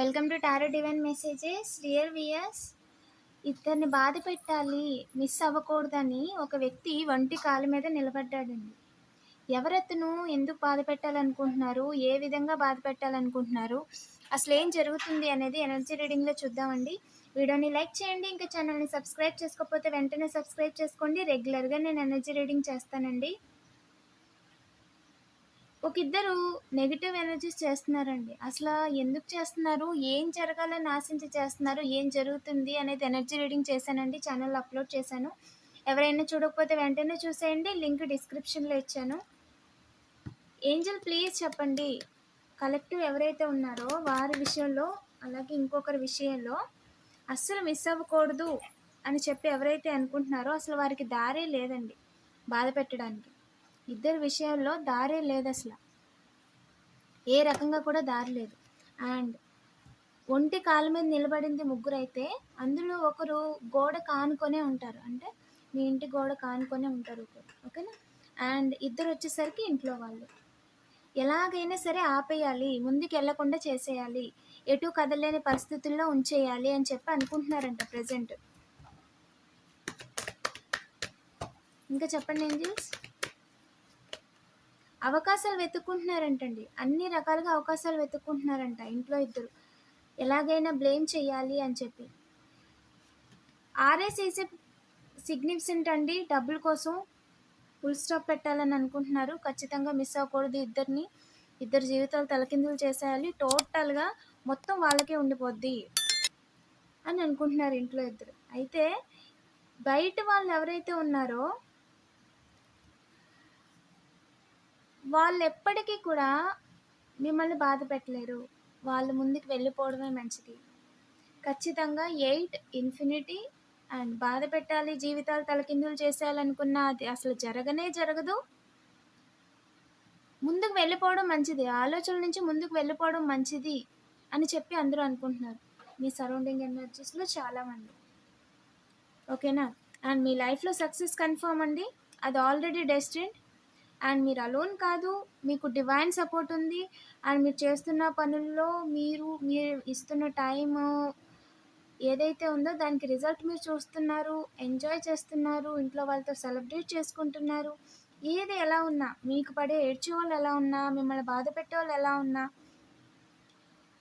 Welcome to tarot divine messages. Dear viewers ఇద్దరిని బాధ పెట్టాలి మిస్ అవ్వకూడదని ఒక వ్యక్తి వంటి కాలు మీద నిలబడ్డాడండి. ఎవరతను ఎందుకు బాధ పెట్టాలనుకుంటున్నారు? ఏ విధంగా బాధ పెట్టాలనుకుంటున్నారు? అసలు ఏం జరుగుతుంది అనేది ఎనర్జీ రీడింగ్లో చూద్దామండి. వీడియోని లైక్ చేయండి ఇంకా ఛానల్ని సబ్స్క్రైబ్ చేసుకోకపోతే వెంటనే సబ్స్క్రైబ్ చేసుకోండి. రెగ్యులర్గా నేను ఎనర్జీ రీడింగ్ చేస్తానండి. ఒక ఇద్దరు నెగిటివ్ ఎనర్జీస్ చేస్తున్నారండి. అసలు ఎందుకు చేస్తున్నారు? ఏం జరగాలని ఆశించి చేస్తున్నారు? ఏం జరుగుతుంది అనేది ఎనర్జీ రీడింగ్ చేశానండి. ఛానల్ అప్లోడ్ చేశాను. ఎవరైనా చూడకపోతే వెంటనే చూసేయండి. లింక్ డిస్క్రిప్షన్లో ఇచ్చాను. ఏంజల్ ప్లీజ్ చెప్పండి. కలెక్టివ్ ఎవరైతే ఉన్నారో వారి విషయంలో అలాగే ఇంకొకరి విషయంలో అస్సలు మిస్ అవ్వకూడదు అని చెప్పి ఎవరైతే అనుకుంటున్నారో అసలు వారికి దారే లేదండి. బాధ పెట్టడానికి. ఇద్దరు విషయాల్లో దారే లేదు అసలు ఏ రకంగా కూడా దారి లేదు. అండ్ ఒంటి కాళ్ళ మీద నిలబడింది ముగ్గురు అయితే అందులో ఒకరు గోడ కానుకొనే ఉంటారు. అంటే మీ ఇంటి గోడ కానుకొనే ఉంటారు ఒకరు ఓకేనా? అండ్ ఇద్దరు వచ్చేసరికి ఇంట్లో వాళ్ళు. ఎలాగైనా సరే ఆపేయాలి. ముందుకు వెళ్ళకుండా చేసేయాలి. ఎటు కదలేని పరిస్థితుల్లో ఉంచేయాలి అని చెప్పి అనుకుంటున్నారంట ప్రజెంట్. ఇంకా చెప్పండి ఏంజిల్స్? అవకాశాలు వెతుక్కుంటున్నారంటండి. అన్ని రకాలుగా అవకాశాలు వెతుక్కుంటున్నారంట ఇంట్లో ఇద్దరు. ఎలాగైనా బ్లేమ్ చేయాలి అని చెప్పి. ఆర్ఎస్ఈసీ సిగ్నిఫిసెంట్ అండి డబ్బుల కోసం ఫుల్ స్టాప్ పెట్టాలని అనుకుంటున్నారు. ఖచ్చితంగా మిస్ అవ్వకూడదు ఇద్దరిని. ఇద్దరు జీవితాలు తలకిందులు చేసేయాలి. టోటల్గా మొత్తం వాళ్ళకే ఉండిపోద్ది అని అనుకుంటున్నారు ఇంట్లో ఇద్దరు. అయితే బయట వాళ్ళు ఎవరైతే ఉన్నారో వాళ్ళు ఎప్పటికీ కూడా మిమ్మల్ని బాధ పెట్టలేరు. వాళ్ళు ముందుకు వెళ్ళిపోవడమే మంచిది. ఖచ్చితంగా ఎయిట్ ఇన్ఫినిటీ అండ్ బాధ పెట్టాలి జీవితాలు తలకిందులు చేసేయాలనుకున్న అది అసలు జరగనే జరగదు. ముందుకు వెళ్ళిపోవడం మంచిది. ఆలోచనల నుంచి ముందుకు వెళ్ళిపోవడం మంచిది అని చెప్పి అందరూ అనుకుంటున్నారు. మీ సరౌండింగ్ ఎనర్జీస్లో చాలామంది. ఓకేనా? అండ్ మీ లైఫ్లో సక్సెస్ కన్ఫర్మ్ అండి. అది ఆల్రెడీ డెస్టిన్ అండ్ మీరు అలోన్ కాదు మీకు డివైన్ సపోర్ట్ ఉంది. అండ్ మీరు చేస్తున్న పనుల్లో మీరు మీరు ఇస్తున్న టైం ఏదైతే ఉందో దానికి రిజల్ట్ మీరు చూస్తున్నారు ఎంజాయ్ చేస్తున్నారు ఇంట్లో వాళ్ళతో సెలబ్రేట్ చేసుకుంటున్నారు. ఏది ఎలా ఉన్నా మీకు పడే ఏడ్చే వాళ్ళు ఎలా ఉన్నా మిమ్మల్ని బాధ పెట్టే వాళ్ళు ఎలా ఉన్నా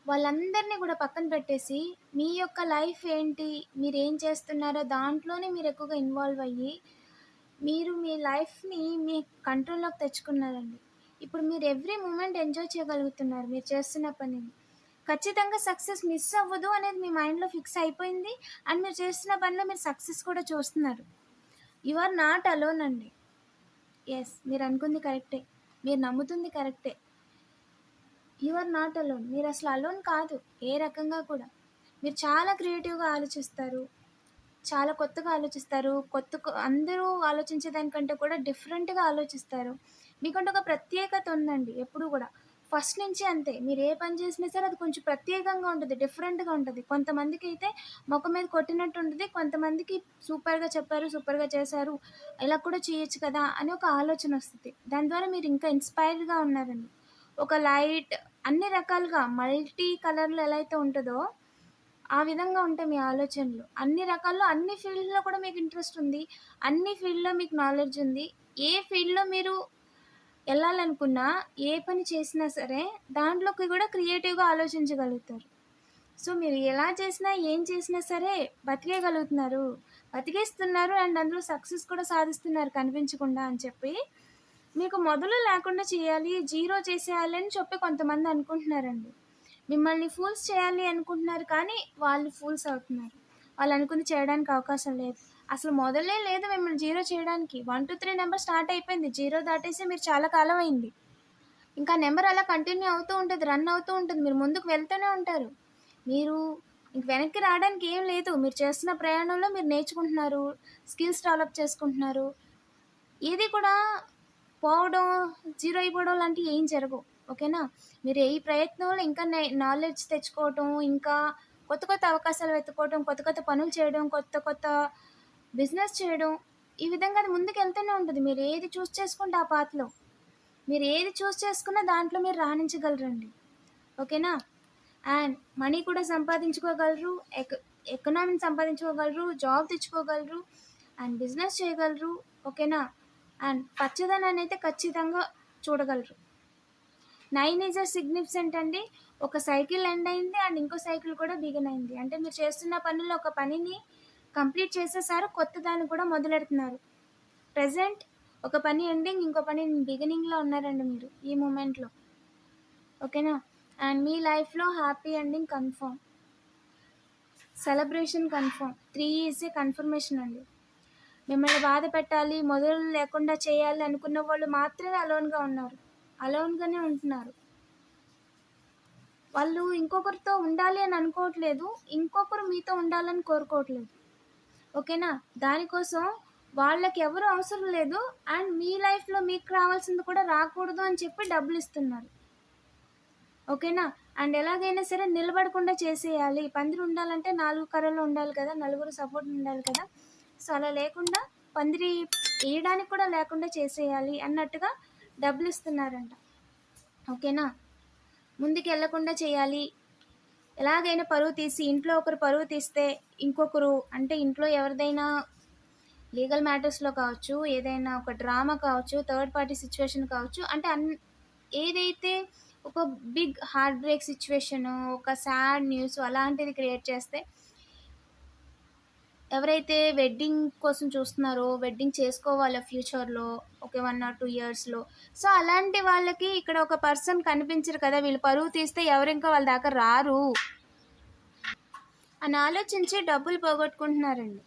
వాళ్ళందరినీ కూడా పక్కన పెట్టేసి మీ యొక్క లైఫ్ ఏంటి మీరు ఏం చేస్తున్నారో దాంట్లోనే మీరు ఎక్కువగా ఇన్వాల్వ్ అయ్యి మీరు మీ లైఫ్ని మీ కంట్రోల్లోకి తెచ్చుకున్నారండి. ఇప్పుడు మీరు ఎవ్రీ మూమెంట్ ఎంజాయ్ చేయగలుగుతున్నారు మీరు చేస్తున్న పనిని. ఖచ్చితంగా సక్సెస్ మిస్ అవ్వదు అనేది మీ మైండ్లో ఫిక్స్ అయిపోయింది అండ్ మీరు చేస్తున్న పనిలో మీరు సక్సెస్ కూడా చూస్తున్నారు. యు ఆర్ నాట్ అలోన్ అండి. ఎస్ మీరు అనుకుంది కరెక్టే. మీరు నమ్ముతుంది కరెక్టే. You are not alone. మీరు అసలు అలోన్ కాదు ఏ రకంగా కూడా. మీరు చాలా క్రియేటివ్గా ఆలోచిస్తారు. చాలా కొత్తగా ఆలోచిస్తారు. కొత్త అందరూ ఆలోచించే దానికంటే కూడా డిఫరెంట్గా ఆలోచిస్తారు. మీకంటే ఒక ప్రత్యేకత ఉందండి ఎప్పుడు కూడా. ఫస్ట్ నుంచి అంతే. మీరు ఏ పని చేసినా సరే అది కొంచెం ప్రత్యేకంగా ఉంటుంది డిఫరెంట్గా ఉంటుంది. కొంతమందికి అయితే ముఖం మీద కొట్టినట్టు ఉంటుంది కొంతమందికి సూపర్గా చెప్పారు సూపర్గా చేశారు ఇలా కూడా చేయొచ్చు కదా అని ఒక ఆలోచన వస్తుంది. దాని ద్వారా మీరు ఇంకా ఇన్స్పైర్డ్గా ఉన్నారండి. ఒక లైట్ అన్ని రకాలుగా మల్టీ కలర్లు ఎలా అయితే ఉంటుందో ఆ విధంగా ఉంటాయి మీ ఆలోచనలు. అన్ని రకాల్లో అన్ని ఫీల్డ్లో కూడా మీకు ఇంట్రెస్ట్ ఉంది. అన్ని ఫీల్డ్లో మీకు నాలెడ్జ్ ఉంది. ఏ ఫీల్డ్లో మీరు వెళ్ళాలనుకున్నా ఏ పని చేసినా సరే దాంట్లోకి కూడా క్రియేటివ్గా ఆలోచించగలుగుతారు. సో మీరు ఎలా చేసినా ఏం చేసినా సరే బతికేయగలుగుతున్నారు. బతికేస్తున్నారు అండ్ అందులో సక్సెస్ కూడా సాధిస్తున్నారు కనిపించకుండా అని చెప్పి మీకు మొదలు లేకుండా చేయాలి జీరో చేసేయాలి అని చెప్పి కొంతమంది అనుకుంటున్నారండి. మిమ్మల్ని ఫూల్స్ చేయాలి అనుకుంటున్నారు కానీ వాళ్ళు ఫూల్స్ అవుతున్నారు. వాళ్ళు అనుకుంది చేయడానికి అవకాశం లేదు. అసలు మొదలే లేదు మిమ్మల్ని జీరో చేయడానికి. One two three number start అయిపోయింది. జీరో దాటేసి మీరు చాలా కాలం అయింది. ఇంకా నెంబర్ అలా కంటిన్యూ అవుతూ ఉంటుంది రన్ అవుతూ ఉంటుంది. మీరు ముందుకు వెళ్తూనే ఉంటారు. మీరు ఇంక వెనక్కి రావడానికి ఏం లేదు. మీరు చేస్తున్న ప్రయాణంలో మీరు నేర్చుకుంటున్నారు స్కిల్స్ డెవలప్ చేసుకుంటున్నారు. ఏది కూడా పోవడం జీరో అయిపోవడం లాంటివి ఏం జరగవు. ఓకేనా? మీరు ఏ ప్రయత్నంలో ఇంకా నాలెడ్జ్ తెచ్చుకోవటం ఇంకా కొత్త కొత్త అవకాశాలు వెతుక్కోవటం కొత్త కొత్త పనులు చేయడం కొత్త కొత్త బిజినెస్ చేయడం ఈ విధంగా అది ముందుకు వెళ్తూనే ఉంటుంది. మీరు ఏది చూస్ చేసుకుంటే ఆ పాత్రలో మీరు ఏది చూస్ చేసుకున్నా దాంట్లో మీరు రాణించగలరండి. ఓకేనా? అండ్ మనీ కూడా సంపాదించుకోగలరు ఎక ఎకనామీని సంపాదించుకోగలరు జాబ్ తెచ్చుకోగలరు అండ్ బిజినెస్ చేయగలరు. ఓకేనా? అండ్ పచ్చదనాన్ని అయితే ఖచ్చితంగా చూడగలరు. నైన్ ఈజ్ అ సిగ్నిఫికెంట్ అండి ఒక సైకిల్ ఎండ్ అయింది అండ్ ఇంకో సైకిల్ కూడా బిగిన్ అయింది. అంటే మీరు చేస్తున్న పనుల్లో ఒక పనిని కంప్లీట్ చేసేసారు కొత్త దాన్ని కూడా మొదలెడుతున్నారు. ప్రజెంట్ ఒక పని ఎండింగ్ ఇంకో పని బిగినింగ్లో ఉన్నారండి మీరు ఈ మూమెంట్లో. ఓకేనా? అండ్ మీ లైఫ్లో happy ending confirm. Celebration confirm. Three is confirmation అండి. మిమ్మల్ని బాధ పెట్టాలి మొదలు లేకుండా చేయాలి అనుకున్న వాళ్ళు మాత్రమే అలోన్గా ఉన్నారు. అలోన్గానే ఉంటున్నారు. వాళ్ళు ఇంకొకరితో ఉండాలి అని అనుకోవట్లేదు ఇంకొకరు మీతో ఉండాలని కోరుకోవట్లేదు. ఓకేనా? దానికోసం వాళ్ళకి ఎవరు అవసరం లేదు అండ్ మీ లైఫ్లో మీకు రావాల్సింది కూడా రాకూడదు అని చెప్పి డబ్బులు ఇస్తున్నారు. ఓకేనా? అండ్ ఎలాగైనా సరే నిలబడకుండా చేసేయాలి. పందిరి ఉండాలంటే నాలుగు కర్రలు ఉండాలి కదా నలుగురు సపోర్ట్ ఉండాలి కదా. సో అలా లేకుండా పందిరి వేయడానికి కూడా లేకుండా చేసేయాలి అన్నట్టుగా డబ్బులు ఇస్తున్నారంట ఓకేనా? ముందుకు వెళ్ళకుండా చేయాలి. ఎలాగైనా పరువు తీసి ఇంట్లో ఒకరు పరువు తీస్తే ఇంకొకరు అంటే ఇంట్లో ఎవరిదైనా లీగల్ మ్యాటర్స్లో కావచ్చు ఏదైనా ఒక డ్రామా కావచ్చు థర్డ్ పార్టీ సిచ్యువేషన్ కావచ్చు అంటే అన్ ఏదైతే ఒక బిగ్ హార్ట్ బ్రేక్ సిచ్యువేషన్ ఒక సాడ్ న్యూస్ అలాంటిది క్రియేట్ చేస్తే ఎవరైతే వెడ్డింగ్ కోసం చూస్తున్నారో వెడ్డింగ్ చేసుకోవాలో ఫ్యూచర్లో ఒకే వన్ ఆర్ టూ ఇయర్స్లో సో అలాంటి వాళ్ళకి ఇక్కడ ఒక పర్సన్ కనిపించరు కదా వీళ్ళు పరువు తీస్తే ఎవరు ఇంకా వాళ్ళ దాకా రారు. అని ఆలోచించి డబ్బులు పోగొట్టుకుంటున్నారండి.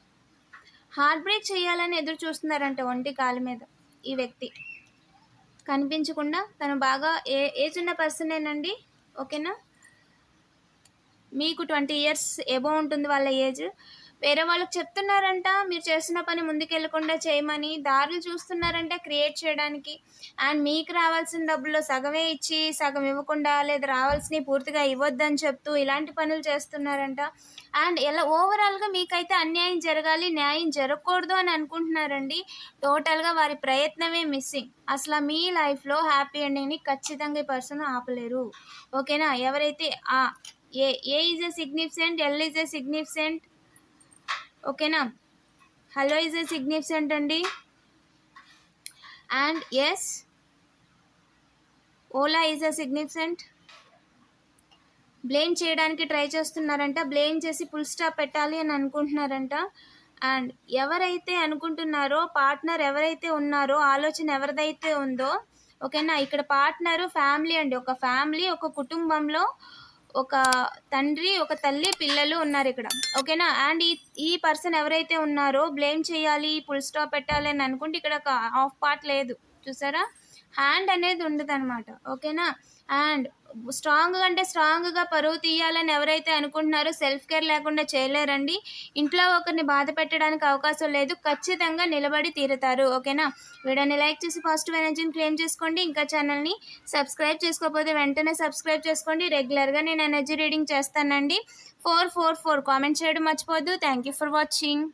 హార్ట్ బ్రేక్ చేయాలని ఎదురు చూస్తున్నారంట ఒంటి కాలు మీద ఈ వ్యక్తి. కనిపించకుండా తను బాగా ఏ ఏజ్ ఉన్న పర్సనేనండి ఓకేనా మీకు ట్వంటీ ఇయర్స్ ఎబో ఉంటుంది వాళ్ళ ఏజ్ వేరే వాళ్ళకి చెప్తున్నారంట మీరు చేస్తున్న పని ముందుకెళ్ళకుండా చేయమని దారులు చూస్తున్నారంట క్రియేట్ చేయడానికి. అండ్ మీకు రావాల్సిన డబ్బుల్లో సగమే ఇచ్చి సగం ఇవ్వకుండా లేదా రావాల్సినవి పూర్తిగా ఇవ్వద్దని చెప్తూ ఇలాంటి పనులు చేస్తున్నారంట. అండ్ ఎలా ఓవరాల్గా మీకైతే అన్యాయం జరగాలి న్యాయం జరగకూడదు అని అనుకుంటున్నారండి. టోటల్గా వారి ప్రయత్నమే మిస్సింగ్. అసలు మీ లైఫ్లో హ్యాపీ ఎండింగ్ని ఖచ్చితంగా ఈ పర్సన్ ఆపలేరు. ఓకేనా? ఎవరైతే A A is a significant L is a significant ఓకేనా? హలో ఈజ్ ఎ సిగ్నిఫికెంట్ అండి? And S Ola is a significant? Blame చేయడానికి ట్రై చేస్తున్నారంట బ్లేమ్ చేసి ఫుల్ స్టాప్ పెట్టాలి అని అనుకుంటున్నారంట. అండ్ ఎవరైతే అనుకుంటున్నారో పార్ట్నర్ ఎవరైతే ఉన్నారో ఆలోచన ఎవరిదైతే ఉందో ఓకేనా? ఇక్కడ పార్ట్నరు ఫ్యామిలీ అండి. ఒక ఫ్యామిలీ ఒక కుటుంబంలో ఒక తండ్రి ఒక తల్లి పిల్లలు ఉన్నారు ఇక్కడ. ఓకేనా? అండ్ ఈ ఈ పర్సన్ ఎవరైతే ఉన్నారో బ్లేమ్ చేయాలి ఫుల్ స్టాప్ పెట్టాలి అని అనుకుంటే ఇక్కడ ఒక హాఫ్ పార్ట్ లేదు. చూసారా? హ్యాండ్ అనేది ఉండదు అనమాట ఓకేనా? అండ్ స్ట్రాంగ్ అంటే స్ట్రాంగ్గా పరువు తీయాలని ఎవరైతే అనుకుంటున్నారో సెల్ఫ్ కేర్ లేకుండా చేయలేరండి. ఇంట్లో ఒకరిని బాధ పెట్టడానికి అవకాశం లేదు. ఖచ్చితంగా నిలబడి తీరుతారు. ఓకేనా? వీడియోని లైక్ చేసి పాజిటివ్ ఎనర్జీని క్లెయిమ్ చేసుకోండి. ఇంకా ఛానల్ని సబ్స్క్రైబ్ చేసుకోకపోతే వెంటనే సబ్స్క్రైబ్ చేసుకోండి. రెగ్యులర్గా నేను ఎనర్జీ రీడింగ్ చేస్తానండి. ఫోర్ ఫోర్ ఫోర్ కామెంట్ చేయడం మర్చిపోద్దు థ్యాంక్ యూ ఫర్ వాచింగ్.